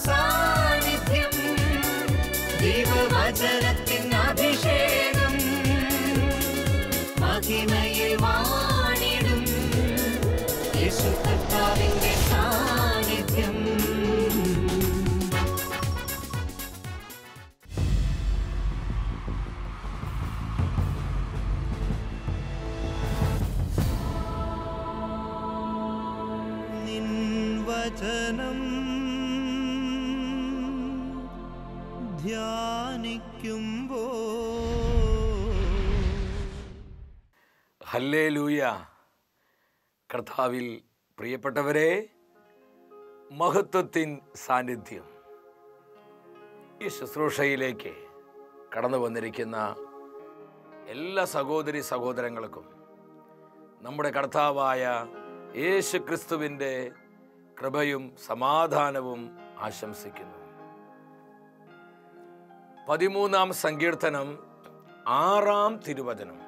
സാന്നിധ്യം കർത്താവിൽ പ്രിയപ്പെട്ടവരെ മഹത്വത്തിൻ സാന്നിധ്യം. ഈ ശുശ്രൂഷയിലേക്ക് കടന്നു വന്നിരിക്കുന്ന എല്ലാ സഹോദരി സഹോദരങ്ങൾക്കും നമ്മുടെ കർത്താവായ യേശു ക്രിസ്തുവിന്റെ കൃപയും സമാധാനവും ആശംസിക്കുന്നു. പതിമൂന്നാം സങ്കീർത്തനം ആറാം തിരുവചനം.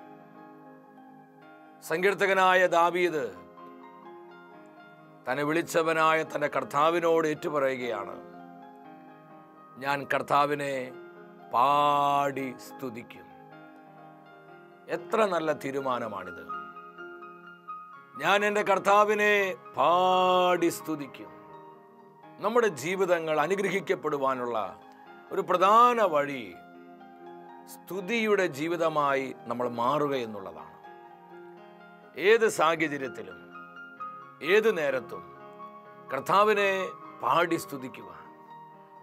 സങ്കീർത്തകനായ ദാവീദ് തന്നെ വിളിച്ചവനായ തന്റെ കർത്താവിനോട് ഏറ്റുപറയുകയാണ്. ഞാൻ കർത്താവിനെ പാടി സ്തുതിക്കും. എത്ര നല്ല തീരുമാനമാണിത്. ഞാൻ എന്റെ കർത്താവിനെ പാടി സ്തുതിക്കും. നമ്മുടെ ജീവിതങ്ങൾ അനുഗ്രഹിക്കപ്പെടുവാനുള്ള ഒരു പ്രധാന വഴി സ്തുതിയുടെ ജീവിതമായി നമ്മൾ മാറുക എന്നുള്ളതാണ് ഏത് സാഹചര്യത്തിലും ഏത് നേരത്തും കർത്താവിനെ പാടി സ്തുതിക്കുവാൻ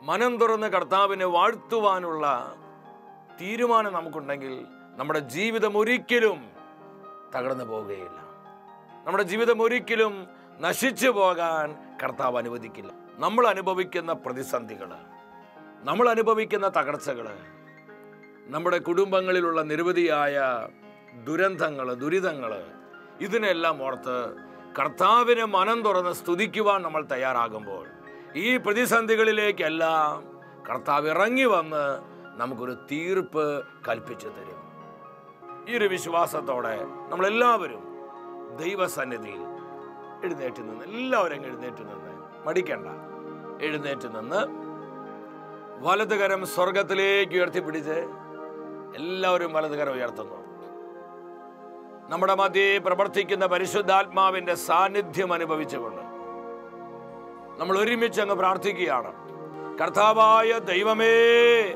മനം തുറന്ന് കർത്താവിനെ വാഴ്ത്തുവാനുള്ള തീരുമാനം നമുക്കുണ്ടെങ്കിൽ നമ്മുടെ ജീവിതം ഒരിക്കലും തകർന്നു പോവുകയില്ല. നമ്മുടെ ജീവിതം ഒരിക്കലും നശിച്ചു പോകാൻ കർത്താവ് അനുവദിക്കില്ല. നമ്മൾ അനുഭവിക്കുന്ന പ്രതിസന്ധികൾ നമ്മൾ അനുഭവിക്കുന്ന തകർച്ചകൾ നമ്മുടെ കുടുംബങ്ങളിലുള്ള നിരവധിയായ ദുരന്തങ്ങൾ ദുരിതങ്ങൾ ഇതിനെല്ലാം ഓർത്ത് കർത്താവിനെ മനം തുറന്ന് സ്തുതിക്കുവാൻ നമ്മൾ തയ്യാറാകുമ്പോൾ ഈ പ്രതിസന്ധികളിലേക്കെല്ലാം കർത്താവ് ഇറങ്ങി വന്ന് നമുക്കൊരു തീർപ്പ് കൽപ്പിച്ചു തരും. ഈ ഒരു വിശ്വാസത്തോടെ നമ്മളെല്ലാവരും ദൈവസന്നിധിയിൽ എഴുന്നേറ്റ് നിന്ന് എല്ലാവരും എഴുന്നേറ്റ് നിന്ന് മടിക്കണ്ട. എഴുന്നേറ്റ് നിന്ന് വലതുകരം സ്വർഗത്തിലേക്ക് ഉയർത്തിപ്പിടിച്ച് എല്ലാവരും വലതുകരം ഉയർത്തുന്നു. നമ്മുടെ മധ്യേ പ്രവർത്തിക്കുന്ന പരിശുദ്ധാത്മാവിന്റെ സാന്നിധ്യം അനുഭവിച്ചുകൊണ്ട് നമ്മൾ ഒരുമിച്ച് അങ്ങ് പ്രാർത്ഥിക്കുകയാണ്. കർത്താവായ ദൈവമേ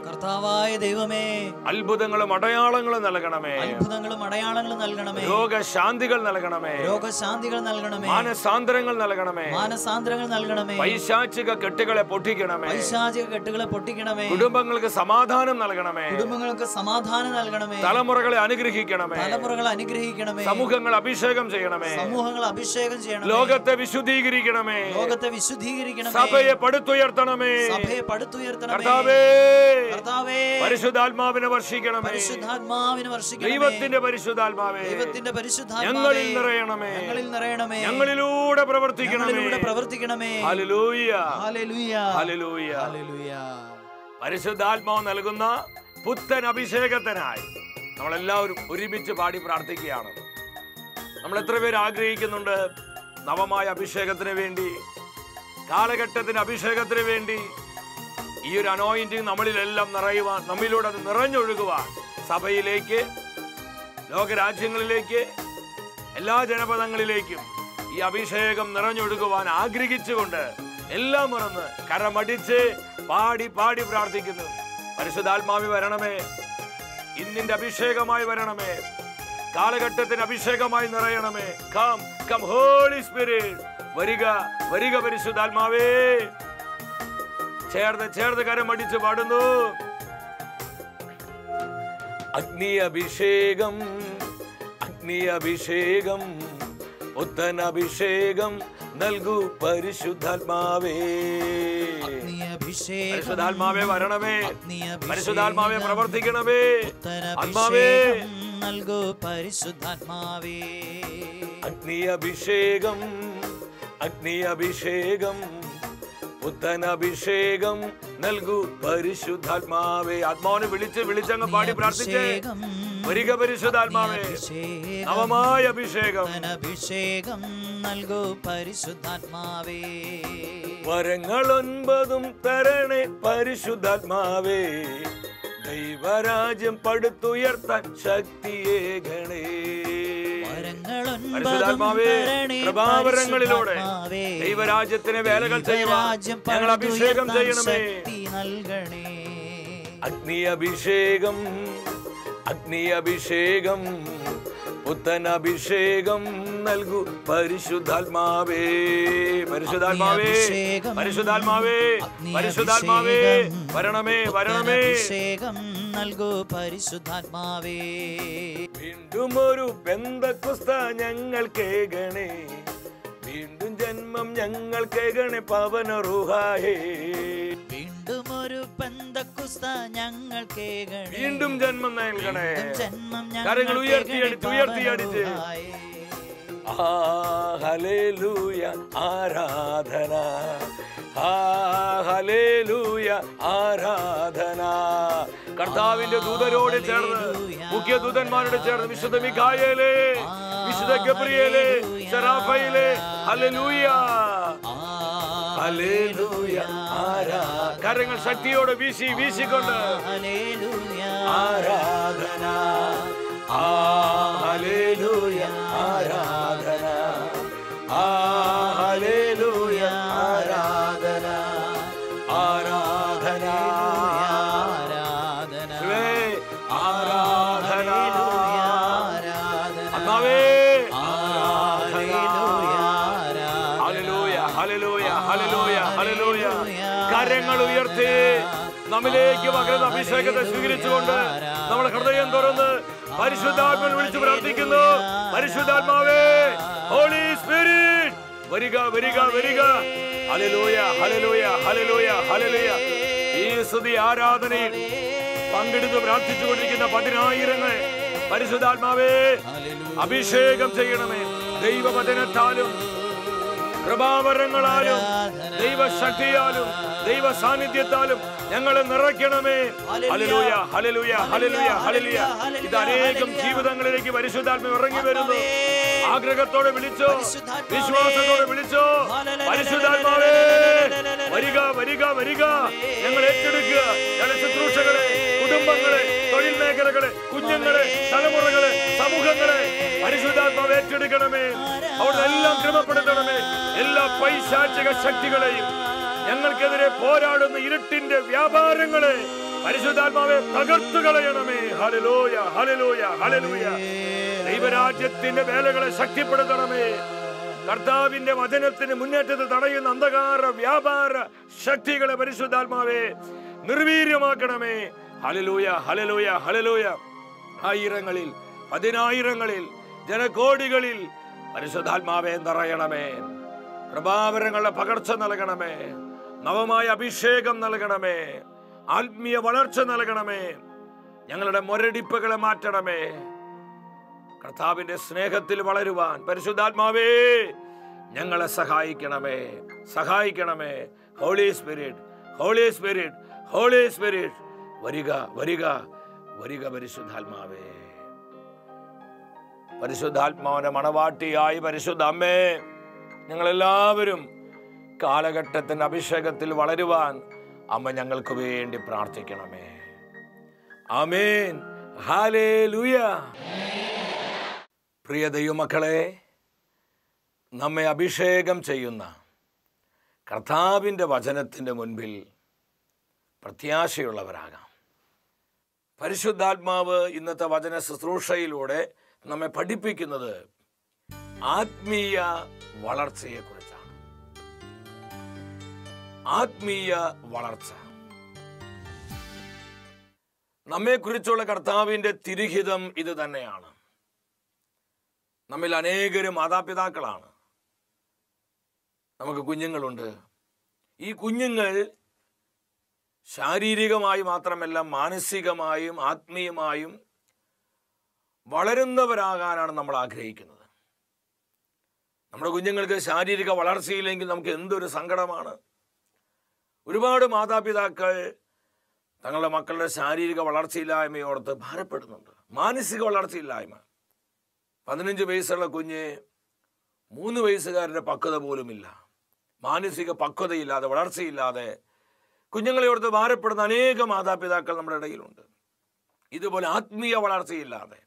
കർത്താവായ ദൈവമേ. അത്ഭുതങ്ങളും അടയാളങ്ങളും നൽകണമേ. അത്ഭുതങ്ങളും അടയാളങ്ങളും നൽകണമേ. രോഗശാന്തികൾ നൽകണമേ. രോഗശാന്തികൾ നൽകണമേ. മാനസാന്തരങ്ങൾ നൽകണമേ. മാനസാന്തരങ്ങൾ നൽകണമേ. പൈശാചിക കെട്ടുകളെ പൊട്ടിക്കണമേ. പൈശാചിക കെട്ടുകളെ പൊട്ടിക്കണമേ. കുടുംബങ്ങൾക്ക് സമാധാനം നൽകണമേ. കുടുംബങ്ങൾക്ക് സമാധാനം നൽകണമേ. തലമുറകളെ അനുഗ്രഹിക്കണമേ. തലമുറകളെ അനുഗ്രഹിക്കണമേ. സമൂഹങ്ങൾ അഭിഷേകം ചെയ്യണമേ. സമൂഹങ്ങൾ അഭിഷേകം ചെയ്യണമേ. ലോകത്തെ വിശുദ്ധീകരിക്കണമേ. ലോകത്തെ വിശുദ്ധീകരിക്കണമേ. സഭയെ പടുത്തുയർത്തണമേ. സഭയെ പടുത്തുയർത്തണമേ. കർത്താവേ. കർത്താവേ. പരിശുദ്ധാത്മാവിനെ വർഷിക്കണമേ. പരിശുദ്ധാത്മാവിനെ വർഷിക്കണമേ. ദൈവത്തിന്റെ പരിശുദ്ധാത്മാവേ ദൈവത്തിന്റെ പരിശുദ്ധാത്മാവേ ഞങ്ങളിൽ നിറയണമേ. ഞങ്ങളിൽ നിറയണമേ. ഞങ്ങളിലൂടെ പ്രവർത്തിക്കണമേ. ഞങ്ങളിലൂടെ പ്രവർത്തിക്കണമേ. ഹല്ലേലൂയ. ഹല്ലേലൂയ. ഹല്ലേലൂയ. ഹല്ലേലൂയ. പരിശുദ്ധാത്മാവ് നൽകുന്ന പുത്തൻ അഭിഷേകത്തിനായി നമ്മളെല്ലാവരും ഒരുമിച്ച് പാടി പ്രാർത്ഥിക്കുകയാണ്. നമ്മൾ എത്ര പേര് ആഗ്രഹിക്കുന്നുണ്ട് നവമായ അഭിഷേകത്തിന് വേണ്ടി കാലഘട്ടത്തിന് അഭിഷേകത്തിന് വേണ്ടി ഈ ഒരു അനോയിന്റിങ് നമ്മളിലെല്ലാം നിറയുവാൻ നമ്മിലൂടെ അത് നിറഞ്ഞൊഴുകുവാൻ സഭയിലേക്ക് ലോകരാജ്യങ്ങളിലേക്ക് എല്ലാ ജനപദങ്ങളിലേക്കും ഈ അഭിഷേകം നിറഞ്ഞൊഴുകുവാൻ ആഗ്രഹിച്ചുകൊണ്ട് എല്ലാം മറന്ന് കരമടിച്ച് പാടി പാടി പ്രാർത്ഥിക്കുന്നു. പരിശുദ്ധാത്മാവി വരണമേ. ഇന്നിന്റെ അഭിഷേകമായി വരണമേ. കാലഘട്ടത്തിന് അഭിഷേകമായി നിറയണമേ. കം കം ഹോളി സ്പിരിറ്റ് വരിക വരിക പരിശുദ്ധാത്മാവേ. ചേർന്ന് ചേർന്ന് കരമടിച്ച് പാടുന്നു. അഗ്നി അഭിഷേകം അഗ്നി അഭിഷേകം പുത്തൻ അഭിഷേകം നൽകൂ പരിശുദ്ധാത്മാവേ. പരിശുദ്ധാത്മാവേ വരണമേ. പരിശുദ്ധാത്മാവേ പ്രവർത്തിക്കണമേ. ആത്മാവേ. നൽകൂ പരിശുദ്ധാത്മാവേ. അഗ്നി അഭിഷേകം അഗ്നി അഭിഷേകം പുത്തൻ അഭിഷേകം നൽകൂ പരിശുദ്ധാത്മാവേ. ആത്മാവിനെ വിളിച്ച് വിളിച്ചങ്ങ് പാടി പ്രാർത്ഥിച്ചേ. വരിക പരിശുദ്ധാത്മാവേ. നവമായ അഭിഷേകം. അഭിഷേകം നൽകൂ പരിശുദ്ധാത്മാവേ. വരങ്ങൾ ഒൻപതും തരണേ പരിശുദ്ധാത്മാവേ. ദൈവരാജ്യം പടുത്തുയർത്താൻ ശക്തിയേകണേ കൃപാവരങ്ങളിലൂടെ. ദൈവരാജ്യത്തിന് വേലകൾ ചെയ്യുവാൻ ഞങ്ങൾ അഭിഷേകം ചെയ്യണമേ. ശക്തി നൽകണേ. അഗ്നി അഭിഷേകം അഗ്നി അഭിഷേകം പുത്തൻ അഭിഷേകം നൽകൂ പരിശുദ്ധാത്മാവേ. പരിശുദ്ധാത്മാവേ പരിശുദ്ധാത്മാവേ പരിശുദ്ധാത്മാവേ വരണമേ വരണമേ. അഭിഷേകം നൽകൂ പരിശുദ്ധാത്മാവേ. ഒരു ബന്ധക്കുസ്ത ഞങ്ങൾ കേകണേ വീണ്ടും ജന്മം ഞങ്ങൾ കേകണേ പവന റുഹായേ വീണ്ടും ഒരു പന്തക്കുസ്ത ഞങ്ങൾ കേകണേ വീണ്ടും ജന്മം നൽകണേ. ജന്മം കരങ്ങൾ ഞങ്ങൾ ഉയർത്തി കേകണേ അടിച്ച് ഉയർത്തി പവന അടിച്ച്. റുഹായേ. ആ ഹല്ലേലൂയ ആരാധന. ആ ഹല്ലേലൂയ ആരാധന. കർത്താവിന്റെ ദൂതരോട് ചേർന്ന് മുഖ്യ ദൂതന്മാരോട് ചേർന്ന് വിശുദ്ധ മിഖായേലേ വിശുദ്ധ ഗബ്രിയേലേ സെറാഫയിലേ ഹല്ലേലൂയ. ഹല്ലേലൂയ. ആരാ? കരങ്ങൾ ശക്തിയോടെ വീശി വീശിക്കൊണ്ട്. ഹല്ലേലൂയ. ആരാധന. ആ ഹല്ലേലൂയ. ആരാധന. കരങ്ങൾ ഉയർത്തി നമ്മിലേക്ക് പകരുന്ന അഭിഷേകത്തെ സ്വീകരിച്ചുകൊണ്ട് നമ്മുടെ ഹൃദയം തുറന്ന് പരിശുദ്ധാത്മൻ വിളിച്ചു പ്രാർത്ഥിക്കുന്നു. പരിശുദ്ധാത്മാവേ ഹോളി സ്പിരിറ്റ് വരിക വരിക വരിക. ഹലലൂയ ഹലലൂയ ഹലലൂയ ഹലലൂയ ഈ സ്തുതി ആരാധനയിൽ പങ്കെടുത്ത് പ്രാർത്ഥിച്ചുകൊണ്ടിരിക്കുന്ന പതിനായിരങ്ങൾ. പരിശുദ്ധാത്മാവേ അഭിഷേകം ചെയ്യണമേ. ദൈവവചനത്താലും കൃപാവരങ്ങളാലും ദൈവശക്തിയാലും ദൈവ സാന്നിധ്യത്താലും ഞങ്ങളെ നിറയ്ക്കണമേ. ഹല്ലേലൂയ. ഹല്ലേലൂയ ഹല്ലേലൂയ ഹല്ലേലൂയ ഇത് അനേകം ജീവിതങ്ങളിലേക്ക് പരിശുദ്ധാത്മ ഇറങ്ങി വരുന്നു. ആഗ്രഹത്തോടെ വിളിച്ചോ. വിശ്വാസത്തോടെ വിളിച്ചോ. പരിശുദ്ധാത്മാവേ. വരിക വരിക വരിക. ഞങ്ങൾ ഏറ്റെടുക്കുക. ഞങ്ങളുടെ ശുശ്രൂഷകളെ കുടുംബങ്ങളെ തൊഴിൽ മേഖലകളെ കുഞ്ഞുങ്ങളെ തലമുറകളെ സമൂഹങ്ങളെ പരിശുദ്ധാത്മാവ് ഏറ്റെടുക്കണമേ. അവിടെ എല്ലാം ക്രമപ്പെടുത്തണമേ. എല്ലാ പൈശാചിക ശക്തികളെയും ഞങ്ങൾക്കെതിരെ പോരാടുന്ന ഇരുട്ടിന്റെ വ്യാപാരങ്ങളെ പരിശുദ്ധാത്മാവെ തകർത്തു കളയണമേ. ഹലലോയ ഹലലോയ ഹലലൂയ ദൈവരാജ്യത്തിന്റെ വേലകളെ ശക്തിപ്പെടുത്തണമേ. കർത്താവിന്റെ വചനത്തിന് മുന്നേറ്റത്തെ തടയുന്ന അന്ധകാര വ്യാപാര ശക്തികളെ പരിശുദ്ധാത്മാവെ നിർവീര്യമാക്കണമേ. ഹലലൂയ ഹലലൂയ ഹലലൂയ ആയിരങ്ങളിൽ പതിനായിരങ്ങളിൽ ജനകോടികളിൽ പരിശുദ്ധാത്മാവേ നിറയണമേ. കൃപാവരങ്ങളുടെ പകർച്ച നൽകണമേ. നവമായ അഭിഷേകം നൽകണമേ. ആത്മീയ വളർച്ച നൽകണമേ. ഞങ്ങളുടെ മുരടിപ്പുകളെ മാറ്റണമേ. കർത്താവിന്റെ സ്നേഹത്തിൽ വളരുവാൻ പരിശുദ്ധാത്മാവേ ഞങ്ങളെ സഹായിക്കണമേ. സഹായിക്കണമേ. Holy spirit holy spirit holy spirit വരിക വരിക വരിക പരിശുദ്ധാത്മാവേ. പരിശുദ്ധാത്മാവിന്റെ മണവാട്ടിയായി പരിശുദ്ധ അമ്മേ ഞങ്ങളെല്ലാവരും കാലഘട്ടത്തിന്റെ അഭിഷേകത്തിൽ വളരുവാൻ അമ്മ ഞങ്ങൾക്ക് വേണ്ടി പ്രാർത്ഥിക്കണമേ. ആമേൻ. ഹാലേലൂയ പ്രിയ ദൈവമക്കളെ നമ്മെ അഭിഷേകം ചെയ്യുന്ന കർത്താവിന്റെ വചനത്തിന്റെ മുൻപിൽ പ്രത്യാശയുള്ളവരാകാം. പരിശുദ്ധാത്മാവ് ഇന്നത്തെ വചന ശുശ്രൂഷയിലൂടെ നമ്മെ പഠിപ്പിക്കുന്നത് ആത്മീയ വളർച്ചയെക്കുറിച്ചാണ്. ആത്മീയ വളർച്ച. നമ്മെക്കുറിച്ചുള്ള കർത്താവിന്റെ തിരുഹിതം ഇത് തന്നെയാണ്. നമ്മിൽ അനേകരും മാതാപിതാക്കളാണ്. നമുക്ക് കുഞ്ഞുങ്ങളുണ്ട്. ഈ കുഞ്ഞുങ്ങൾ ശാരീരികമായി മാത്രമല്ല മാനസികമായും ആത്മീയമായും വളരുന്നവരാകാനാണ് നമ്മൾ ആഗ്രഹിക്കുന്നത്. നമ്മുടെ കുഞ്ഞുങ്ങൾക്ക് ശാരീരിക വളർച്ചയില്ലെങ്കിൽ നമുക്ക് എന്തൊരു സങ്കടമാണ്. ഒരുപാട് മാതാപിതാക്കൾ തങ്ങളുടെ മക്കളുടെ ശാരീരിക വളർച്ചയില്ലായ്മയോർത്ത് ഭാരപ്പെടുന്നുണ്ട്. മാനസിക വളർച്ചയില്ലായ്മ. പതിനഞ്ച് വയസ്സുള്ള കുഞ്ഞ് മൂന്ന് വയസ്സുകാരുടെ പക്വത പോലുമില്ല. മാനസിക പക്വതയില്ലാതെ വളർച്ചയില്ലാതെ കുഞ്ഞുങ്ങളെ ഓർത്ത് ഭാരപ്പെടുന്ന അനേക മാതാപിതാക്കൾ നമ്മുടെ ഇടയിലുണ്ട്. ഇതുപോലെ ആത്മീയ വളർച്ചയില്ലാതെ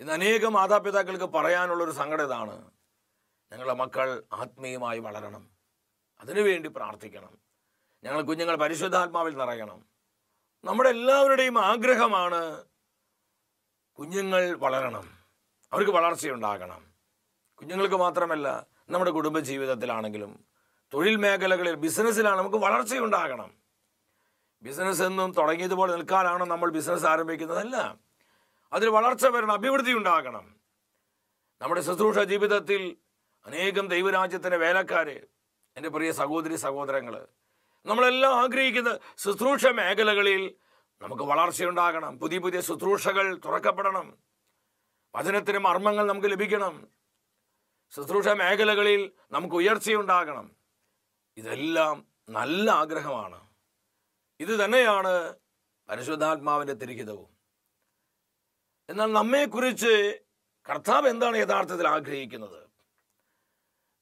ഇന്ന് അനേക മാതാപിതാക്കൾക്ക് പറയാനുള്ളൊരു സങ്കടം ഇതാണ്. ഞങ്ങളുടെ മക്കൾ ആത്മീയമായി വളരണം. അതിനുവേണ്ടി പ്രാർത്ഥിക്കണം. ഞങ്ങൾ കുഞ്ഞുങ്ങൾ പരിശുദ്ധാത്മാവിൽ നിറയണം. നമ്മുടെ എല്ലാവരുടെയും ആഗ്രഹമാണ് കുഞ്ഞുങ്ങൾ വളരണം. അവർക്ക് വളർച്ചയുണ്ടാകണം. കുഞ്ഞുങ്ങൾക്ക് മാത്രമല്ല നമ്മുടെ കുടുംബ ജീവിതത്തിലാണെങ്കിലും തൊഴിൽ മേഖലകളിൽ ബിസിനസ്സിലാണ് നമുക്ക് വളർച്ചയുണ്ടാകണം. ബിസിനസ് എന്നും തുടങ്ങിയതുപോലെ നിൽക്കാനാണ് നമ്മൾ ബിസിനസ് ആരംഭിക്കുന്നതല്ല. അതിൽ വളർച്ച വരണം അഭിവൃദ്ധി ഉണ്ടാകണം. നമ്മുടെ ശുശ്രൂഷ ജീവിതത്തിൽ അനേകം ദൈവരാജ്യത്തിന്റെ വേലക്കാർ എന്റെ പ്രിയ സഹോദരി സഹോദരങ്ങൾ നമ്മളെല്ലാം ആഗ്രഹിക്കുന്ന ശുശ്രൂഷ മേഖലകളിൽ നമുക്ക് വളർച്ചയുണ്ടാകണം. പുതിയ പുതിയ ശുശ്രൂഷകൾ തുറക്കപ്പെടണം. വചനത്തിന് മർമ്മങ്ങൾ നമുക്ക് ലഭിക്കണം. ശുശ്രൂഷ മേഖലകളിൽ നമുക്ക് ഉയർച്ചയുണ്ടാകണം. ഇതെല്ലാം നല്ല ആഗ്രഹമാണ്. ഇത് തന്നെയാണ് പരിശുദ്ധാത്മാവിന്റെ തിരിഹിതവും. എന്നാൽ നമ്മെക്കുറിച്ച് കർത്താവ് എന്താണ് യഥാർത്ഥത്തിൽ ആഗ്രഹിക്കുന്നത്?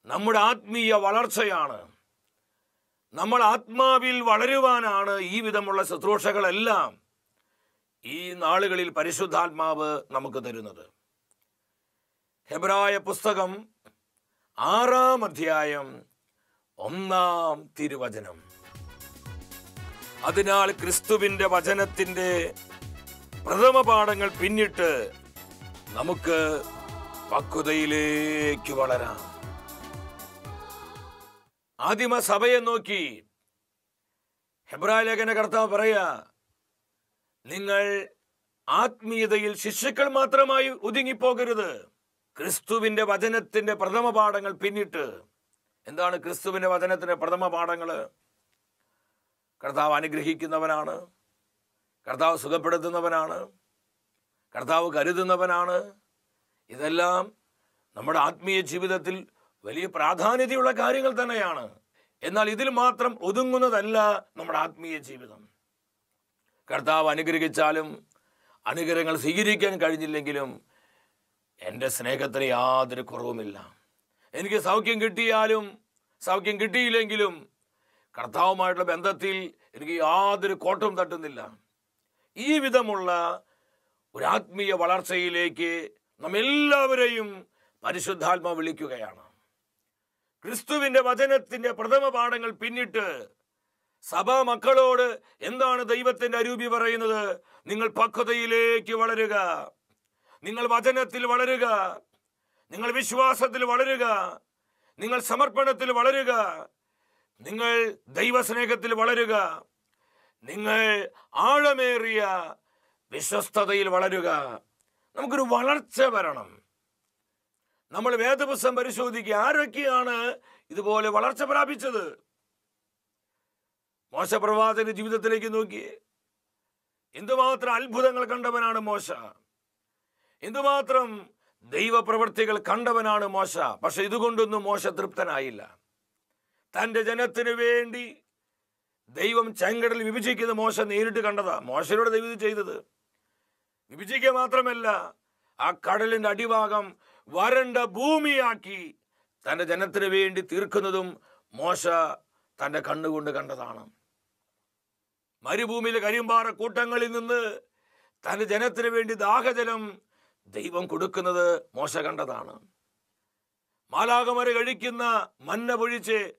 നമ്മുടെ ആത്മീയ വളർച്ചയാണ്. നമ്മൾ ആത്മാവിൽ വളരുവാനാണ് ഈ വിധമുള്ള ശുശ്രൂഷകളെല്ലാം ഈ നാളുകളിൽ പരിശുദ്ധാത്മാവ് നമുക്ക് തരുന്നത്. ഹെബ്രായ പുസ്തകം ആറാം അധ്യായം ഒന്നാം തിരുവചനം. അതിനാൽ ക്രിസ്തുവിന്റെ വചനത്തിന്റെ പ്രഥമ പാഠങ്ങൾ പിന്നിട്ട് നമുക്ക് പക്വതയിലേക്ക് വളരാം. ആദിമ സഭയെ നോക്കി ഹെബ്രാലേഖന കർത്താവ് പറയാ നിങ്ങൾ ആത്മീയതയിൽ ശിശുക്കൾ മാത്രമായി ഒതുങ്ങിപ്പോകരുത്. ക്രിസ്തുവിന്റെ വചനത്തിന്റെ പ്രഥമ പാഠങ്ങൾ പിന്നിട്ട് എന്താണ് ക്രിസ്തുവിന്റെ വചനത്തിന്റെ പ്രഥമ പാഠങ്ങൾ കർത്താവ് അനുഗ്രഹിക്കുന്നവനാണ്. കർത്താവ് സുഖപ്പെടുത്തുന്നവനാണ്. കർത്താവ് കരുതുന്നവനാണ്. ഇതെല്ലാം നമ്മുടെ ആത്മീയ ജീവിതത്തിൽ വലിയ പ്രാധാന്യതയുള്ള കാര്യങ്ങൾ തന്നെയാണ്. എന്നാൽ ഇതിൽ മാത്രം ഒതുങ്ങുന്നതല്ല നമ്മുടെ ആത്മീയ ജീവിതം. കർത്താവ് അനുഗ്രഹിച്ചാലും അനുഗ്രഹങ്ങൾ സ്വീകരിക്കാൻ കഴിഞ്ഞില്ലെങ്കിലും എന്റെ സ്നേഹത്തിന് യാതൊരു കുറവുമില്ല. എനിക്ക് സൗഖ്യം കിട്ടിയാലും സൗഖ്യം കിട്ടിയില്ലെങ്കിലും കർത്താവുമായിട്ടുള്ള ബന്ധത്തിൽ എനിക്ക് യാതൊരു കോട്ടവും തട്ടുന്നില്ല. ഈ വിധമുള്ള ഒരാത്മീയ വളർച്ചയിലേക്ക് നമ്മെല്ലാവരെയും പരിശുദ്ധാത്മ വിളിക്കുകയാണ്. ക്രിസ്തുവിന്റെ വചനത്തിന്റെ പ്രഥമ പാഠങ്ങൾ പിന്നിട്ട് സഭാ മക്കളോട് എന്താണ് ദൈവത്തിന്റെ അരൂപി പറയുന്നത്? നിങ്ങൾ പക്വതയിലേക്ക് വളരുക. നിങ്ങൾ വചനത്തിൽ വളരുക. നിങ്ങൾ വിശ്വാസത്തിൽ വളരുക. നിങ്ങൾ സമർപ്പണത്തിൽ വളരുക. നിങ്ങൾ ദൈവസ്നേഹത്തിൽ വളരുക. നിങ്ങൾ ആഴമേറിയ വിശ്വസ്തതയിൽ വളരുക. നമുക്കൊരു വളർച്ച വരണം. നമ്മൾ വേദപുസ്തകം പരിശോധിക്കുക. ആരൊക്കെയാണ് ഇതുപോലെ വളർച്ച പ്രാപിച്ചത്? മോശപ്രവാചന്റെ ജീവിതത്തിലേക്ക് നോക്കി. എന്തുമാത്രം അത്ഭുതങ്ങൾ കണ്ടവനാണ് മോശ? എന്തുമാത്രം ദൈവപ്രവർത്തികൾ കണ്ടവനാണ് മോശ പക്ഷെ ഇതുകൊണ്ടൊന്നും മോശ തൃപ്തനായില്ല. തന്റെ ജനത്തിനു വേണ്ടി ദൈവം ചെങ്കടൽ വിഭജിക്കുന്ന മോശ നേരിട്ട് കണ്ടതാ. മോശയിലൂടെ ദൈവം ചെയ്തത്. വിഭജിക്കുക മാത്രമല്ല ആ കടലിന്റെ അടിഭാഗം വരണ്ട ഭൂമിയാക്കി തന്റെ ജനത്തിന് വേണ്ടി തീർക്കുന്നതും മോശ തന്റെ കണ്ണുകൊണ്ട് കണ്ടതാണ്. മരുഭൂമിയിലെ കരിമ്പാറ കൂട്ടങ്ങളിൽ നിന്ന് തന്റെ ജനത്തിന് വേണ്ടി ദാഹജലം ദൈവം കൊടുക്കുന്നത് മോശ കണ്ടതാണ്. മാലാകമര കഴിക്കുന്ന മന്ന പൊഴിച്ച്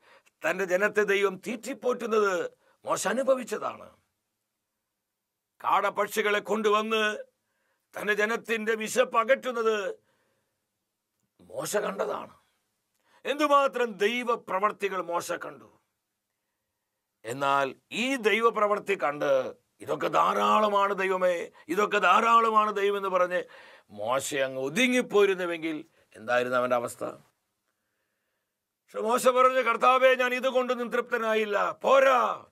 തന്റെ ജനത്തെ ദൈവം തീറ്റിപ്പോറ്റുന്നത് മോശ അനുഭവിച്ചതാണ്. കാടപക്ഷികളെ കൊണ്ടുവന്ന് തന്റെ ജനത്തിന്റെ വിശപ്പ് അകറ്റുന്നത് മോശ കണ്ടതാണ്. എന്തുമാത്രം ദൈവ പ്രവർത്തികൾ മോശ കണ്ടു? എന്നാൽ ഈ ദൈവപ്രവർത്തി കണ്ട് ഇതൊക്കെ ധാരാളമാണ് ദൈവമേ ഇതൊക്കെ ധാരാളമാണ് ദൈവം എന്ന് പറഞ്ഞ് മോശ അങ്ങ് ഒതുങ്ങിപ്പോയിരുന്നുവെങ്കിൽ എന്തായിരുന്നു അവന്റെ അവസ്ഥ? പക്ഷെ മോശ പറഞ്ഞു കർത്താവെ ഞാൻ ഇതുകൊണ്ടൊന്നും തൃപ്തനായില്ല. പോരാ.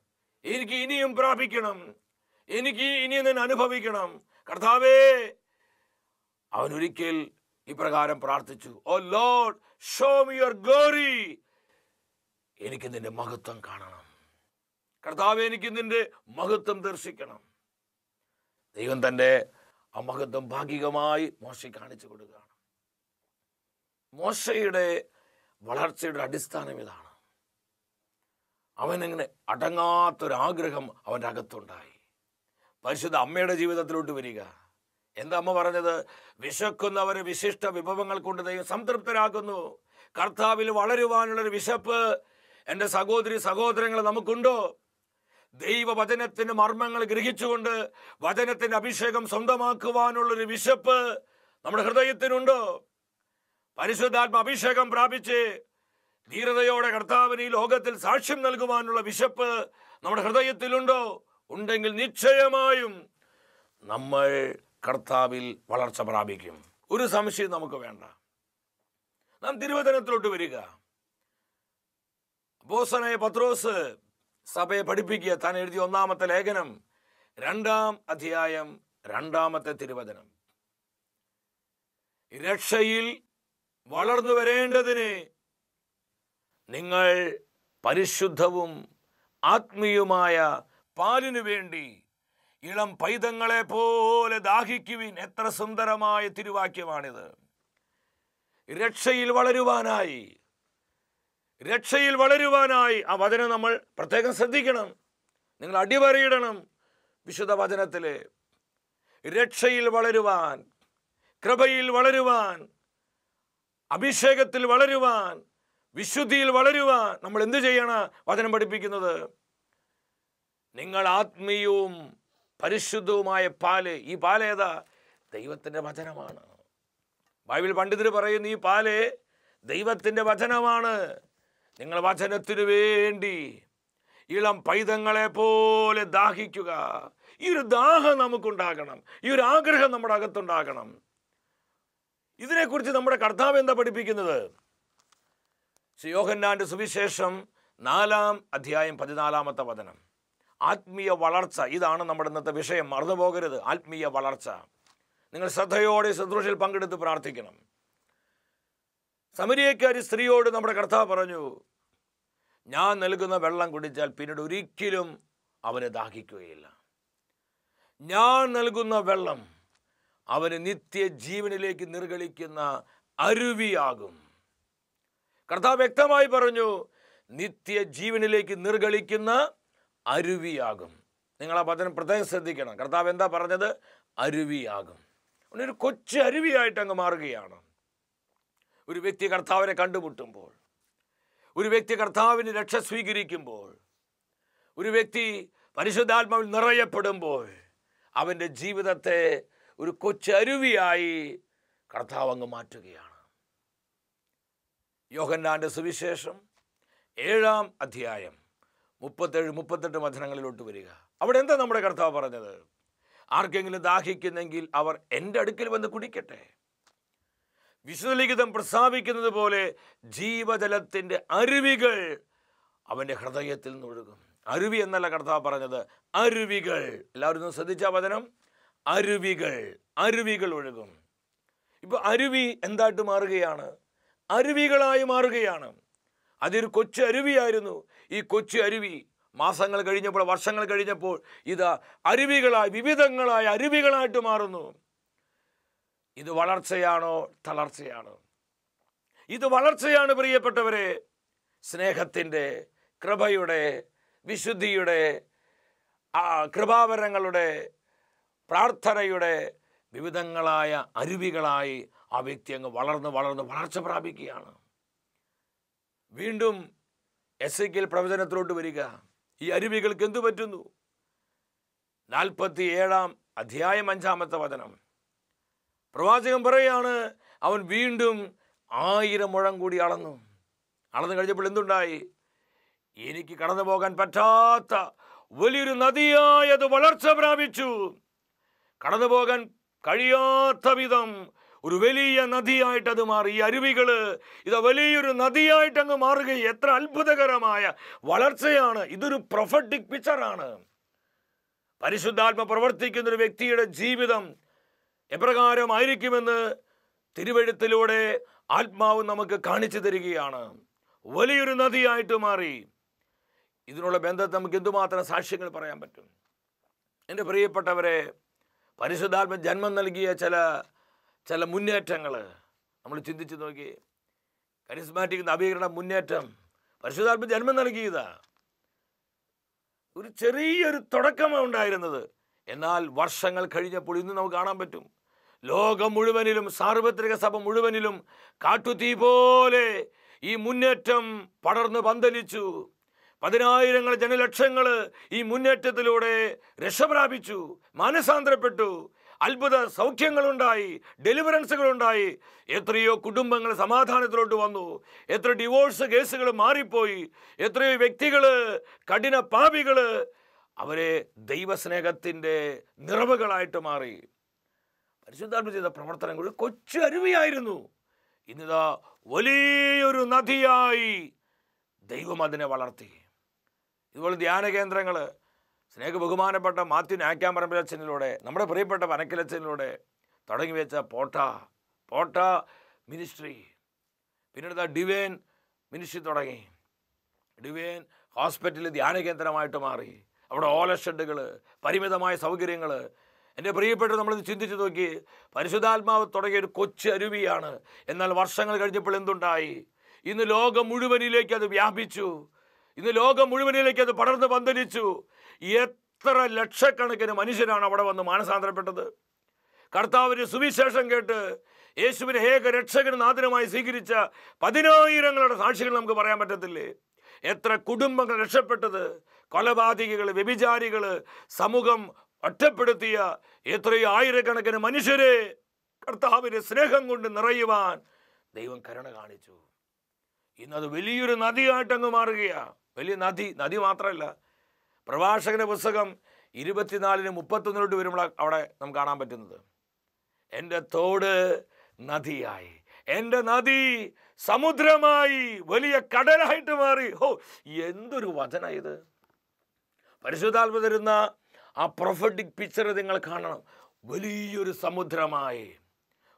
എനിക്ക് ഇനിയും പ്രാപിക്കണം. എനിക്ക് ഇനിയും ഞാൻ അനുഭവിക്കണം. കർത്താവേ. അവൻ ഒരിക്കൽ ഇപ്രകാരം പ്രാർത്ഥിച്ചു ഓ Lord show me your glory എനിക്ക് നിന്റെ മഹത്വം കാണണം. കർത്താവ് എനിക്ക് നിന്റെ മഹത്വം ദർശിക്കണം. ദൈവം തന്റെ ആ മഹത്വം ഭാഗികമായി മോശ കാണിച്ചു കൊടുക്കുകയാണ്. മോശയുടെ വളർച്ചയുടെ അടിസ്ഥാനം ഇതാണ്. അവനങ്ങനെ അടങ്ങാത്തൊരാഗ്രഹം അവന്റെ അകത്തുണ്ടായി. പരിശുദ്ധ അമ്മയുടെ ജീവിതത്തിലോട്ട് വരിക. എന്താ അമ്മ പറഞ്ഞത്? വിശക്കുന്നവരെ വിശിഷ്ട വിഭവങ്ങൾ കൊണ്ട് ദൈവം സംതൃപ്തരാക്കുന്നു. കർത്താവിൽ വളരുവാനുള്ളൊരു വിശപ്പ് എന്റെ സഹോദരി സഹോദരങ്ങൾ നമുക്കുണ്ടോ? ദൈവവചനത്തിന്റെ മർമ്മങ്ങൾ ഗ്രഹിച്ചുകൊണ്ട് വചനത്തിന്റെ അഭിഷേകം സ്വന്തമാക്കുവാനുള്ളൊരു വിശപ്പ് നമ്മുടെ ഹൃദയത്തിനുണ്ടോ? പരിശുദ്ധാത്മ അഭിഷേകം പ്രാപിച്ച് ധീരതയോടെ കർത്താവിന് ഈ ലോകത്തിൽ സാക്ഷ്യം നൽകുവാനുള്ള വിശപ്പ് നമ്മുടെ ഹൃദയത്തിലുണ്ടോ? ഉണ്ടെങ്കിൽ നിശ്ചയമായും നമ്മൾ കർത്താവിൽ വളർച്ച പ്രാപിക്കും. ഒരു സംശയം നമുക്ക് വേണ്ട. നാം തിരുവചനത്തിലോട്ട് വരിക. അപ്പോസനായ പത്രോസ് സഭയെ പഠിപ്പിക്കുക. താൻ എഴുതിയ ഒന്നാമത്തെ ലേഖനം. രണ്ടാം അധ്യായം രണ്ടാമത്തെ തിരുവചനം. രക്ഷയിൽ വളർന്നു വരേണ്ടതിന് നിങ്ങൾ പരിശുദ്ധവും ആത്മീയമായ പാലിനു വേണ്ടി ഇളം പൈതങ്ങളെ പോലെ ദാഹിക്കുവിൻ. എത്ര സുന്ദരമായ തിരുവാക്യമാണിത്. രക്ഷയിൽ വളരുവാനായി രക്ഷയിൽ വളരുവാനായി ആ വചനം നമ്മൾ പ്രത്യേകം ശ്രദ്ധിക്കണം. നിങ്ങൾ അടിവരയിടണം വിശുദ്ധ വചനത്തിൽ രക്ഷയിൽ വളരുവാൻ കൃപയിൽ വളരുവാൻ അഭിഷേകത്തിൽ വളരുവാൻ വിശുദ്ധിയിൽ വളരുവാൻ നമ്മൾ എന്ത് ചെയ്യണം വചനം പഠിപ്പിക്കുന്നത്? നിങ്ങൾ ആത്മീയവും പരിശുദ്ധവുമായ പാൽ ഈ പാൽ ഏതാ? ദൈവത്തിന്റെ വചനമാണ്. ബൈബിൾ പണ്ഡിതർ പറയുന്ന ഈ പാൽ ദൈവത്തിന്റെ വചനമാണ്. നിങ്ങൾ വചനത്തിനു വേണ്ടി ഇളം പൈതങ്ങളെ പോലെ ദാഹിക്കുക. ഈ ഒരു ദാഹം നമുക്കുണ്ടാകണം. ഈ ഒരു ആഗ്രഹം നമ്മുടെ അകത്തുണ്ടാകണം. ഇതിനെക്കുറിച്ച് നമ്മുടെ കർത്താവ് എന്താ പഠിപ്പിക്കുന്നത്? യോഹന്നാന്റെ സുവിശേഷം നാലാം അധ്യായം പതിനാലാമത്തെ വചനം. ആത്മീയ വളർച്ച ഇതാണ് നമ്മുടെ ഇന്നത്തെ വിഷയം. മറന്നുപോകരുത് ആത്മീയ വളർച്ച. നിങ്ങൾ ശ്രദ്ധയോടെ ശുശ്രൂഷയിൽ പങ്കെടുത്ത് പ്രാർത്ഥിക്കണം. സമരിയക്കാരി സ്ത്രീയോട് നമ്മുടെ കർത്താവ് പറഞ്ഞു ഞാൻ നൽകുന്ന വെള്ളം കുടിച്ചാൽ പിന്നീട് ഒരിക്കലും അവന് ദാഹിക്കുകയില്ല. ഞാൻ നൽകുന്ന വെള്ളം അവന് നിത്യ ജീവനിലേക്ക് നിർഗളിക്കുന്ന അരുവിയാകും. കർത്താവ് വ്യക്തമായി പറഞ്ഞു നിത്യ ജീവനിലേക്ക് നിർഗളിക്കുന്ന അരുവിയാകും. നിങ്ങൾ ആ വചനം പ്രത്യേകം ശ്രദ്ധിക്കണം. കർത്താവ് എന്താ പറഞ്ഞത്? അരുവിയാകും. ഒരു കൊച്ചു അരുവിയായിട്ട് അങ്ങ് മാറുകയാണ്. ഒരു വ്യക്തി കർത്താവിനെ കണ്ടുമുട്ടുമ്പോൾ ഒരു വ്യക്തി കർത്താവിന് രക്ഷ സ്വീകരിക്കുമ്പോൾ ഒരു വ്യക്തി പരിശുദ്ധാത്മാവിൽ നിറയപ്പെടുമ്പോൾ അവന്റെ ജീവിതത്തെ ഒരു കൊച്ചരുവിയായി കർത്താവ് അങ്ങ് മാറ്റുകയാണ്. യോഹന്നാന്റെ സുവിശേഷം ഏഴാം അധ്യായം മുപ്പത്തേഴ് മുപ്പത്തെട്ട് വചനങ്ങളിലോട്ട് വരിക. അവിടെ എന്താ നമ്മുടെ കർത്താവ് പറഞ്ഞത്? ആർക്കെങ്കിലും ദാഹിക്കുന്നെങ്കിൽ അവർ എന്റെ അടുക്കൽ വന്ന് കുടിക്കട്ടെ. വിശുദ്ധലിഖിതം പ്രസ്താവിക്കുന്നത് പോലെ ജീവജലത്തിന്റെ അരുവികൾ അവന്റെ ഹൃദയത്തിൽ നിന്നൊഴുകും അരുവി എന്നല്ല കർത്താവ് പറഞ്ഞത് അരുവികൾ. എല്ലാവരും ശ്രദ്ധിച്ച വചനം. അരുവികൾ അരുവികൾ ഒഴുകും. ഇപ്പൊ അരുവി എന്തായിട്ട് മാറുകയാണ്? അരുവികളായി മാറുകയാണ്. അതൊരു കൊച്ചു അരുവിയായിരുന്നു. ഈ കൊച്ചു അരുവി മാസങ്ങൾ കഴിഞ്ഞപ്പോൾ വർഷങ്ങൾ കഴിഞ്ഞപ്പോൾ ഇത് അരുവികളായി വിവിധങ്ങളായ അരുവികളായിട്ട് മാറുന്നു. ഇത് വളർച്ചയാണോ തളർച്ചയാണോ? ഇത് വളർച്ചയാണ് പ്രിയപ്പെട്ടവരെ സ്നേഹത്തിന്റെ കൃപയുടെ വിശുദ്ധിയുടെ കൃപാവരങ്ങളുടെ പ്രാർത്ഥനയുടെ വിവിധങ്ങളായ അരുവികളായി ആ വ്യക്തി അങ്ങ് വളർന്ന് വളർന്ന് വളർച്ച പ്രാപിക്കുകയാണ്. വീണ്ടും എസ് എക്കിൽ പ്രവചനത്തിലോട്ട് വരിക. ഈ അരുവികൾക്ക് എന്തു പറ്റുന്നു? നാൽപ്പത്തി ഏഴാം അധ്യായം അഞ്ചാമത്തെ വചനം. പ്രവാചകൻ പറയാണ് അവൻ വീണ്ടും ആയിരം മുഴം കൂടി അളന്നു. അളന്നു കഴിഞ്ഞപ്പോൾ എന്തുണ്ടായി? എനിക്ക് കടന്നു പോകാൻ പറ്റാത്ത വലിയൊരു നദിയായത് വളർച്ച പ്രാപിച്ചു. കടന്നു പോകാൻ കഴിയാത്ത വിധം ഒരു വലിയ നദിയായിട്ട് അത് മാറി. ഈ അരുവികൾ ഇത് വലിയൊരു നദിയായിട്ട് അങ്ങ് മാറുകയും എത്ര അത്ഭുതകരമായ വളർച്ചയാണ്. ഇതൊരു പ്രൊഫറ്റിക് പിക്ചറാണ് പരിശുദ്ധാത്മ പ്രവർത്തിക്കുന്ന ഒരു വ്യക്തിയുടെ ജീവിതം എപ്രകാരമായിരിക്കുമെന്ന് തിരുവഴുത്തിലൂടെ ആത്മാവ് നമുക്ക് കാണിച്ചു തരികയാണ്. വലിയൊരു നദിയായിട്ട് മാറി. ഇതിനുള്ള ബന്ധത്തെ നമുക്ക് എന്തുമാത്രം സാക്ഷ്യങ്ങൾ പറയാൻ പറ്റും? എന്റെ പ്രിയപ്പെട്ടവരെ പരിശുദ്ധാത്മ ജന്മം നൽകിയ ചില ചില മുന്നേറ്റങ്ങൾ. നമ്മൾ ചിന്തിച്ച് നോക്കി കരിസ്മാറ്റിക് നവീകരണ മുന്നേറ്റം പരിശുദ്ധാത്മ ജന്മം നൽകിയതാ. ഒരു ചെറിയൊരു തുടക്കമാണ് ഉണ്ടായിരുന്നത്. എന്നാൽ വർഷങ്ങൾ കഴിഞ്ഞപ്പോൾ ഇന്ന് നമുക്ക് കാണാൻ പറ്റും. ലോകം മുഴുവനിലും സാർവത്രിക സഭ മുഴുവനിലും കാട്ടുതീ പോലെ ഈ മുന്നേറ്റം പടർന്നു പന്തലിച്ചു. പതിനായിരങ്ങൾ ജനലക്ഷങ്ങൾ ഈ മുന്നേറ്റത്തിലൂടെ രക്ഷപ്രാപിച്ചു മാനസാന്തരപ്പെട്ടു. അത്ഭുത സൗഖ്യങ്ങളുണ്ടായി ഡെലിവറൻസുകളുണ്ടായി. എത്രയോ കുടുംബങ്ങൾ സമാധാനത്തിലോട്ട് വന്നു. എത്ര ഡിവോഴ്സ് കേസുകൾ മാറിപ്പോയി. എത്രയോ വ്യക്തികൾ കഠിന പാപികൾ അവരെ ദൈവസ്നേഹത്തിന്റെ നിറവുകളായിട്ട് മാറി. പരിശുദ്ധാത്മ ചെയ്ത പ്രവർത്തനങ്ങൾ കൊച്ചു അരുവിയായിരുന്നു. ഇന്നിതാ വലിയൊരു നദിയായി ദൈവം അതിനെ വളർത്തി. ഇതുപോലെ ധ്യാന കേന്ദ്രങ്ങൾ സ്നേഹ ബഹുമാനപ്പെട്ട മാത്യു നാക്കാമ്പറമ്പിലച്ഛനിലൂടെ നമ്മുടെ പ്രിയപ്പെട്ട വനക്കിലച്ഛനിലൂടെ തുടങ്ങി വെച്ച പോട്ട പോട്ട മിനിസ്ട്രി. പിന്നീട് ഡിവൈൻ മിനിസ്ട്രി തുടങ്ങി. ഡിവൈൻ ഹോസ്പിറ്റൽ ധ്യാന കേന്ദ്രമായിട്ട് മാറി. അവിടെ ഓല ഷെഡുകൾ പരിമിതമായ സൗകര്യങ്ങൾ എന്റെ പ്രിയപ്പെട്ട നമ്മളിത് ചിന്തിച്ച് നോക്കി. പരിശുദ്ധാത്മാവ് തുടങ്ങിയ ഒരു കൊച്ചു അരുവിയാണ്. എന്നാൽ വർഷങ്ങൾ കഴിഞ്ഞപ്പോൾ എന്തുണ്ടായി? ഇന്ന് ലോകം മുഴുവനിലേക്ക് അത് വ്യാപിച്ചു. ഇന്ന് ലോകം മുഴുവനിലേക്ക് അത് പടർന്ന് പന്തലിച്ചു. എത്ര ലക്ഷക്കണക്കിന് മനുഷ്യരാണ് അവിടെ വന്ന് മാനസാന്തരപ്പെട്ടത്. കർത്താവിന് സുവിശേഷം കേട്ട് യേശുവിനെ ഏക രക്ഷകന് നാഥനുമായി സ്വീകരിച്ച പതിനായിരങ്ങളുടെ സാക്ഷികൾ നമുക്ക് പറയാൻ പറ്റത്തില്ലേ? എത്ര കുടുംബങ്ങൾ രക്ഷപ്പെട്ടത്. കൊലപാതകികൾ വ്യഭിചാരികൾ സമൂഹം ഒറ്റപ്പെടുത്തിയ എത്രയോ ആയിരക്കണക്കിന് മനുഷ്യരെ കർത്താവിന്റെ സ്നേഹം കൊണ്ട് നിറയുവാൻ ദൈവം കരുണ കാണിച്ചു. ഇന്നത് വലിയൊരു നദിയായിട്ടങ്ങ് മാറുകയാണ് വലിയ നദി നദി മാത്രമല്ല പ്രഭാഷകന്റെ പുസ്തകം ഇരുപത്തിനാലിന് മുപ്പത്തൊന്നിലോട്ട് വരുമ്പോൾ അവിടെ നമുക്ക് കാണാൻ പറ്റുന്നത്. എന്റെ തോട് നദിയായി. എന്റെ നദി സമുദ്രമായി വലിയ കടലായിട്ട് മാറി. ഹോ എന്തൊരു വചന ഇത്. പരിശുദ്ധാത്മ തരുന്ന ആ പ്രൊഫറ്റിക് പിക്ചർ നിങ്ങൾ കാണണം. വലിയൊരു സമുദ്രമായി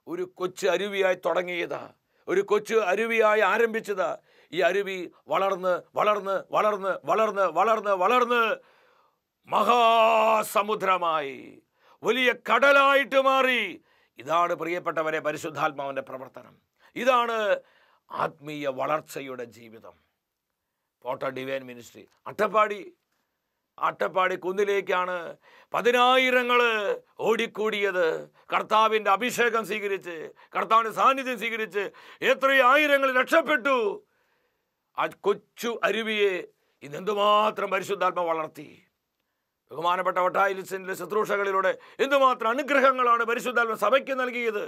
ഒരു കൊച്ചു അരുവിയായി തുടങ്ങിയതാ ഒരു കൊച്ചു അരുവിയായി ആരംഭിച്ചതാ. ഈ അരുവി വളർന്ന് വളർന്ന് വളർന്ന് വളർന്ന് വളർന്ന് വളർന്ന് മഹാസമുദ്രമായി വലിയ കടലായിട്ട് മാറി. ഇതാണ് പ്രിയപ്പെട്ടവരെ പരിശുദ്ധാത്മാവിന്റെ പ്രവർത്തനം. ഇതാണ് ആത്മീയ വളർച്ചയുടെ ജീവിതം. പോട്ട ഡിവൈൻ മിനിസ്ട്രി അട്ടപ്പാടി അട്ടപ്പാടി കുന്നിലേക്കാണ് പതിനായിരങ്ങൾ ഓടിക്കൂടിയത്. കർത്താവിന്റെ അഭിഷേകം സ്വീകരിച്ച് കർത്താവിന്റെ സാന്നിധ്യം സ്വീകരിച്ച് എത്രയായിരങ്ങൾ രക്ഷപ്പെട്ടു. ആ കൊച്ചു അരുവിയെ ഇന്ന് എന്തുമാത്രം പരിശുദ്ധാത്മ വളർത്തി. ബഹുമാനപ്പെട്ട വട്ടായിലിസിന്റെ ശുശ്രൂഷകളിലൂടെ എന്തുമാത്രം അനുഗ്രഹങ്ങളാണ് പരിശുദ്ധാത്മ സഭയ്ക്ക് നൽകിയത്.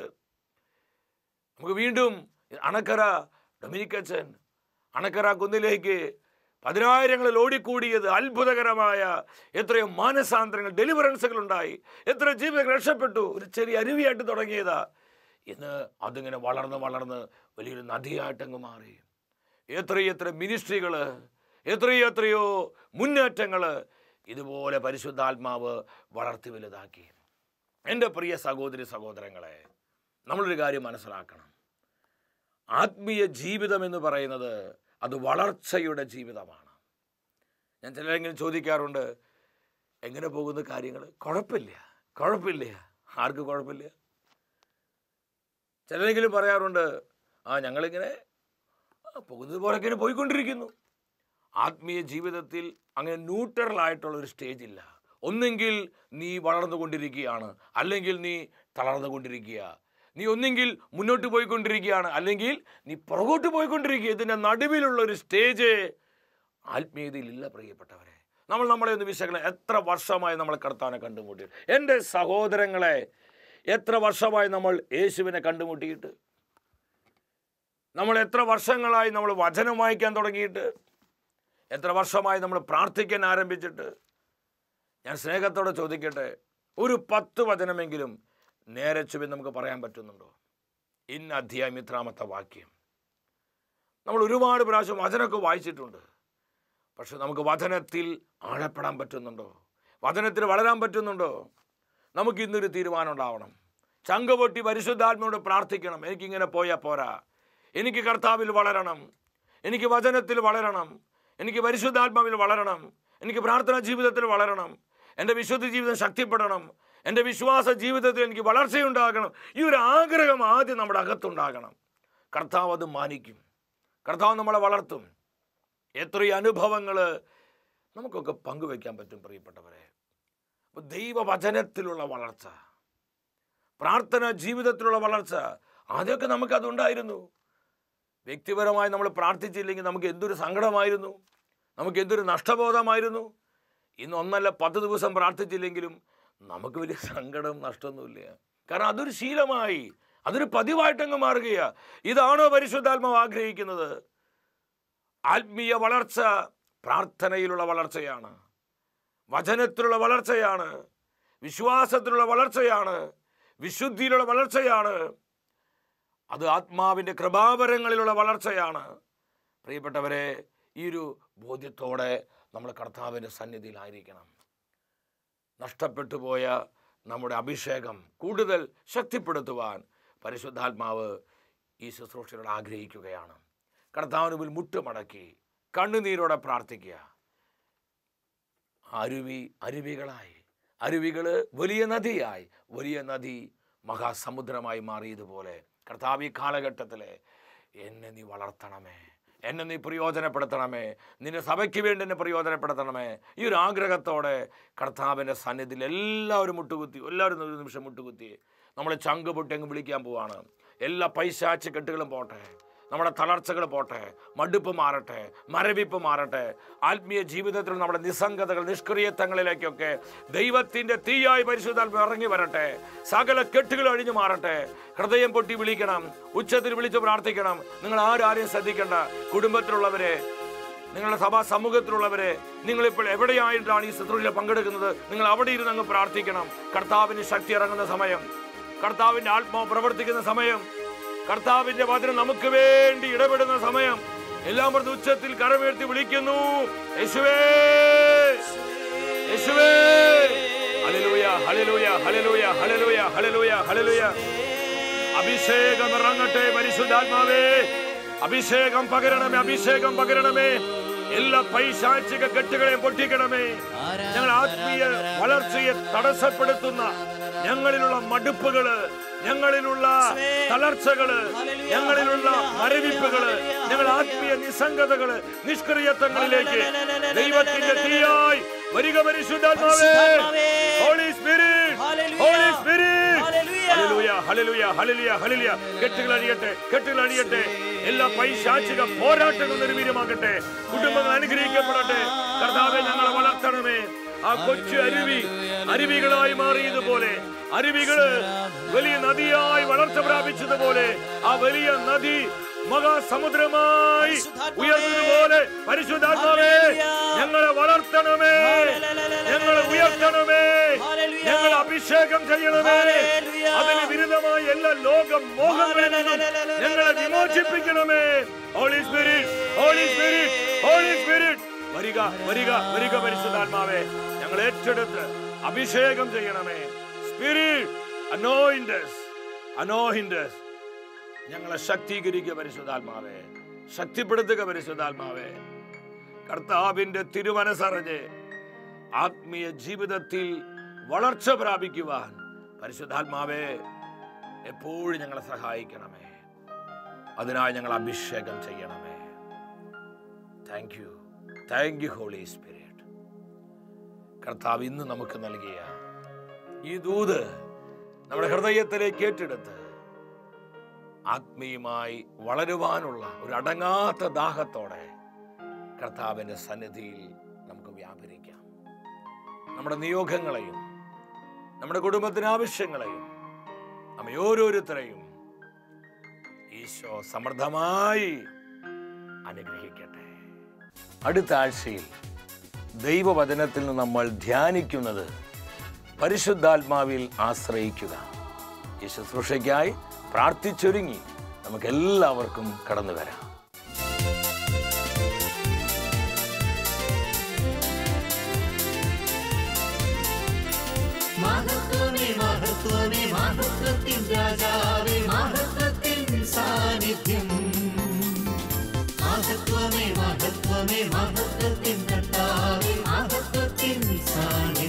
നമുക്ക് വീണ്ടും അണക്കര ഡൊമിനിക്കച്ചൻ അണക്കര കുന്നിലേക്ക് പതിനായിരങ്ങളിൽ ഓടിക്കൂടിയത് അത്ഭുതകരമായ എത്രയോ മാനസാന്തരങ്ങൾ ഡെലിവറൻസുകൾ ഉണ്ടായി. എത്ര ജീവിതങ്ങൾ രക്ഷപ്പെട്ടു. ഒരു ചെറിയ അരുവിയായിട്ട് തുടങ്ങിയതാ. ഇന്ന് അതിങ്ങനെ വളർന്ന് വളർന്ന് വലിയൊരു നദിയായിട്ടങ്ങ് മാറി. എത്രയെത്ര മിനിസ്ട്രികൾ എത്രയോ എത്രയോ മുന്നേറ്റങ്ങൾ ഇതുപോലെ പരിശുദ്ധാത്മാവ് വളർത്തി വലുതാക്കി. എന്റെ പ്രിയ സഹോദരി സഹോദരങ്ങളെ നമ്മളൊരു കാര്യം മനസ്സിലാക്കണം. ആത്മീയ ജീവിതം എന്ന് പറയുന്നത് അത് വളർച്ചയുടെ ജീവിതമാണ്. ഞാൻ ചിലരെങ്കിലും ചോദിക്കാറുണ്ട് എങ്ങനെ പോകുന്ന കാര്യങ്ങൾ കുഴപ്പമില്ല കുഴപ്പമില്ല. ആർക്ക് കുഴപ്പമില്ല? ചിലരെങ്കിലും പറയാറുണ്ട് ആ ഞങ്ങളിങ്ങനെ പോകുന്നത് പോലെ ഇങ്ങനെ പോയിക്കൊണ്ടിരിക്കുന്നു. ആത്മീയ ജീവിതത്തിൽ അങ്ങനെ ഒരു സ്റ്റേജ് ഇല്ല. ഒന്നെങ്കിൽ നീ വളർന്നുകൊണ്ടിരിക്കുകയാണ് അല്ലെങ്കിൽ നീ തളർന്നുകൊണ്ടിരിക്കുക. നീ ഒന്നെങ്കിൽ മുന്നോട്ട് പോയിക്കൊണ്ടിരിക്കുകയാണ്. അല്ലെങ്കിൽ നീ പുറകോട്ട് പോയിക്കൊണ്ടിരിക്കുക. ഇതിന്റെ നടുവിലുള്ള ഒരു സ്റ്റേജ് ആത്മീയതയിലില്ല പ്രിയപ്പെട്ടവരെ. നമ്മൾ നമ്മളെ ഒന്ന് വിശകലനം എത്ര വർഷമായി നമ്മൾ കർത്താനെ കണ്ടുമുട്ടി എന്റെ സഹോദരങ്ങളെ എത്ര വർഷമായി നമ്മൾ യേശുവിനെ കണ്ടുമുട്ടിയിട്ട്? നമ്മൾ എത്ര വർഷങ്ങളായി നമ്മൾ വചനം വായിക്കാൻ തുടങ്ങിയിട്ട്? എത്ര വർഷമായി നമ്മൾ പ്രാർത്ഥിക്കാൻ ആരംഭിച്ചിട്ട്? ഞാൻ സ്നേഹത്തോടെ ചോദിക്കട്ടെ. ഒരു പത്ത് വചനമെങ്കിലും നേരെ ചുവൻ നമുക്ക് പറയാൻ പറ്റുന്നുണ്ടോ? ഇന്ന അധ്യായം ഇത്രാമത്തെ വാക്യം. നമ്മൾ ഒരുപാട് പ്രാവശ്യം വചനമൊക്കെ വായിച്ചിട്ടുണ്ട്. പക്ഷെ നമുക്ക് വചനത്തിൽ ആഴപ്പെടാൻ പറ്റുന്നുണ്ടോ? വചനത്തിൽ വളരാൻ പറ്റുന്നുണ്ടോ? നമുക്ക് ഇന്നൊരു തീരുമാനം ഉണ്ടാവണം ചങ്കപൊട്ടി പരിശുദ്ധാത്മയോട് പ്രാർത്ഥിക്കണം. എനിക്കിങ്ങനെ പോയാൽ പോരാ. എനിക്ക് കർത്താവിൽ വളരണം. എനിക്ക് വചനത്തിൽ വളരണം. എനിക്ക് പരിശുദ്ധാത്മാവിൽ വളരണം. എനിക്ക് പ്രാർത്ഥനാ ജീവിതത്തിൽ വളരണം. എന്റെ വിശുദ്ധ ജീവിതം ശക്തിപ്പെടണം. എന്റെ വിശ്വാസ ജീവിതത്തിൽ എനിക്ക് വളർച്ചയുണ്ടാകണം. ഈ ഒരു ആഗ്രഹം ആദ്യം നമ്മുടെ അകത്തുണ്ടാകണം. കർത്താവ് അത് മാനിക്കും. കർത്താവ് നമ്മളെ വളർത്തും. എത്രയോ അനുഭവങ്ങൾ നമുക്കൊക്കെ പങ്കുവെക്കാൻ പറ്റും പ്രിയപ്പെട്ടവരെ. അപ്പോൾ ദൈവവചനത്തിലുള്ള വളർച്ച പ്രാർത്ഥന ജീവിതത്തിലുള്ള വളർച്ച ആദ്യമൊക്കെ നമുക്കതുണ്ടായിരുന്നു വ്യക്തിപരമായി നമ്മൾ പ്രാർത്ഥിച്ചില്ലെങ്കിൽ നമുക്ക് എന്തൊരു സങ്കടമായിരുന്നു? നമുക്ക് എന്തൊരു നഷ്ടബോധമായിരുന്നു? ഇന്ന് ഒന്നല്ല പത്ത് ദിവസം പ്രാർത്ഥിച്ചില്ലെങ്കിലും നമുക്ക് വലിയ സങ്കടം നഷ്ടമൊന്നുമില്ല കാരണം അതൊരു ശീലമായി അതൊരു പതിവായിട്ടങ്ങ് മാറുകയാണ് ഇതാണോ പരിശുദ്ധാത്മാവ് ആഗ്രഹിക്കുന്നത്? ആത്മീയ വളർച്ച പ്രാർത്ഥനയിലുള്ള വളർച്ചയാണ്. വചനത്തിലുള്ള വളർച്ചയാണ്. വിശ്വാസത്തിലുള്ള വളർച്ചയാണ്. വിശുദ്ധിയിലുള്ള വളർച്ചയാണ്. അത് ആത്മാവിന്റെ കൃപാവരങ്ങളിലുള്ള വളർച്ചയാണ്. പ്രിയപ്പെട്ടവരെ ഈ ഒരു ബോധ്യത്തോടെ നമ്മൾ കർത്താവിന്റെ സന്നിധിയിലായിരിക്കണം നഷ്ടപ്പെട്ടു പോയ നമ്മുടെ അഭിഷേകം കൂടുതൽ ശക്തിപ്പെടുത്തുവാൻ പരിശുദ്ധാത്മാവ് ഈ ശുശ്രൂഷയോട് ആഗ്രഹിക്കുകയാണ്. കർത്താവിന് മുമ്പിൽ മുട്ടുമടക്കി കണ്ണുനീരോടെ പ്രാർത്ഥിക്കുക. അരുവി അരുവികളായി. അരുവികൾ വലിയ നദിയായി. വലിയ നദി മഹാസമുദ്രമായി മാറിയതുപോലെ കർത്താവ് ഈ കാലഘട്ടത്തിലെ എന്നെ നീ വളർത്തണമേ. എന്നെ നീ പ്രയോജനപ്പെടുത്തണമേ. നിന്റെ സഭയ്ക്ക് വേണ്ടി എന്നെ പ്രയോജനപ്പെടുത്തണമേ. ഈ ഒരു ആഗ്രഹത്തോടെ കർത്താവിന്റെ സന്നിധിയിൽ എല്ലാവരും മുട്ടുകുത്തി എല്ലാവരും ഒരു നിമിഷം മുട്ടുകുത്തി നമ്മളെ ചങ്ക് പൊട്ടി അങ്ങ് വിളിക്കാൻ പോവാണ്. എല്ലാ പൈശാച്ച് കെട്ടുകളും പോട്ടെ. നമ്മുടെ തളർച്ചകൾ പോട്ടെ മടുപ്പ് മാറട്ടെ മരവിപ്പ് മാറട്ടെ ആത്മീയ ജീവിതത്തിൽ നമ്മുടെ നിസ്സംഗതകൾ നിഷ്ക്രിയത്വങ്ങളിലേക്കൊക്കെ ദൈവത്തിന്റെ തീയായി പരിശുദ്ധാത്മ ഇറങ്ങി വരട്ടെ സകല കെട്ടുകൾ അഴിഞ്ഞു മാറട്ടെ ഹൃദയം പൊട്ടി വിളിക്കണം ഉച്ചത്തിൽ വിളിച്ച് പ്രാർത്ഥിക്കണം നിങ്ങൾ ആരാരെയും ശ്രദ്ധിക്കേണ്ട കുടുംബത്തിലുള്ളവരെ നിങ്ങളുടെ സഭാ സമൂഹത്തിലുള്ളവരെ നിങ്ങളിപ്പോൾ എവിടെയായിട്ടാണ് ഈ ശുശ്രൂഷയിൽ പങ്കെടുക്കുന്നത് നിങ്ങൾ അവിടെ ഇരുന്ന് അങ്ങ് പ്രാർത്ഥിക്കണം കർത്താവിന് ശക്തി ഇറങ്ങുന്ന സമയം കർത്താവിന്റെ ആത്മാവ് പ്രവർത്തിക്കുന്ന സമയം കർത്താവിന്റെ വചനം നമുക്ക് വേണ്ടി ഇടപെടുന്ന സമയം. എല്ലാം പറഞ്ഞ് ഉച്ചത്തിൽ കരമേർത്തി വിളിക്കുന്നു. യേശുവേ യേശുവേ. അഭിഷേകം ഇറങ്ങട്ടെ പരിശുദ്ധാത്മാവേ. അഭിഷേകം പകരണമേ അഭിഷേകം പകരണമേ. എല്ലാ പൈശാചിക കെട്ടുകളെയും പൊട്ടിക്കണമേ. ഞങ്ങൾ ആത്മീയ വളർച്ചയെ തടസ്സപ്പെടുത്തുന്ന ഞങ്ങളിലുള്ള മടുപ്പുകൾ ഞങ്ങളിലുള്ള തളർച്ചകൾ ഞങ്ങളിലുള്ള മരവിപ്പുകൾ ഞങ്ങൾ ആത്മീയ നിസ്സംഗതകൾ നിഷ്ക്രിയത്വങ്ങളിലേക്ക് ദൈവത്തിന്റെ തീയായി വരിക പരിശുദ്ധാത്മാവേ. Holy spirit holy spirit hallelujah hallelujah hallelujah hallelujah കെട്ടുകൾ അഴിയട്ടെ കെട്ടുകൾ അഴിയട്ടെ എല്ലാ പൈശാചിക പോരാട്ടങ്ങളും നിർവീര്യമാകട്ടെ കുടുംബങ്ങൾ അനുഗ്രഹിക്കപ്പെടട്ടെ. കർത്താവെ ഞങ്ങളെ വളർത്തണമേ. ആ കൊച്ചു അരുവി അരുവികളായി മാറിയതുപോലെ അരുവികൾ വലിയ നദിയായി വളർച്ച പ്രാപിച്ചതുപോലെ ആ വലിയ നദി മഹാസമുദ്രമായി ഉയർന്നതുപോലെ പരിശുദ്ധാത്മാവേ ഞങ്ങളെ വളർത്തണമേ ഞങ്ങളെ ഉയർത്തണമേ ഞങ്ങൾ അഭിഷേകം ചെയ്യണമേ അതിന് വിരുദ്ധമായി എല്ലാ ലോകം മോഹങ്ങളിൽ ഞങ്ങളെ വിമോചിപ്പിക്കണമേ. Holy spirit holy spirit holy spirit വരിക വരിക വരിക പരിശുദ്ധാത്മാവേ. ഞങ്ങൾ ഏറ്റെടുത്ത് അഭിഷേകം ചെയ്യണമേ. സ്പിരിറ്റ് അനോഹിൻഡസ് ഞങ്ങളെ ശക്തീകരിക്കുക പരിശുദ്ധാത്മാവേ. ശക്തിപ്പെടുത്തുക പരിശുദ്ധാത്മാവേ. കർത്താവിന്റെ തിരുമനസറിഞ്ഞ് ആത്മീയ ജീവിതത്തിൽ വളർച്ച പ്രാപിക്കുവാൻ പരിശുദ്ധാത്മാവേ എപ്പോഴും ഞങ്ങളെ സഹായിക്കണമേ. അതിനായി ഞങ്ങൾ അഭിഷേകം ചെയ്യണമേ. Thank you thank you holy spirit കർത്താവ് ഇന്ന് നമുക്ക് നൽകിയ ഈ ദൂത് നമ്മുടെ ഹൃദയത്തിലേക്ക് ഏറ്റെടുത്ത് ആത്മീയമായി വളരുവാനുള്ള ഒരു അടങ്ങാത്ത ദാഹത്തോടെ കർത്താവിന്റെ സന്നിധിയിൽ നമുക്ക് വ്യാപരിക്കാം. നമ്മുടെ നിയോഗങ്ങളെയും നമ്മുടെ കുടുംബത്തിന് ആവശ്യങ്ങളെയും നമ്മെ ഓരോരുത്തരെയും ഈശോ സമൃദ്ധമായി അനുഗ്രഹിക്കട്ടെ. അടുത്ത ആഴ്ചയിൽ ദൈവവചനത്തിൽ നിന്ന് നമ്മൾ ധ്യാനിക്കുന്നത് പരിശുദ്ധാത്മാവിൽ ആശ്രയിക്കുക. ഈ ശുശ്രൂഷയ്ക്കായി പ്രാർത്ഥിച്ചൊരുങ്ങി. നമുക്കെല്ലാവർക്കും കടന്നു വരാം. മഹത്വമേ മഹത്വമേ മഹത്വത്തിൻ രാജാവേ महत्वमे महत्वतिं कर्तारे महत्वतिं सारे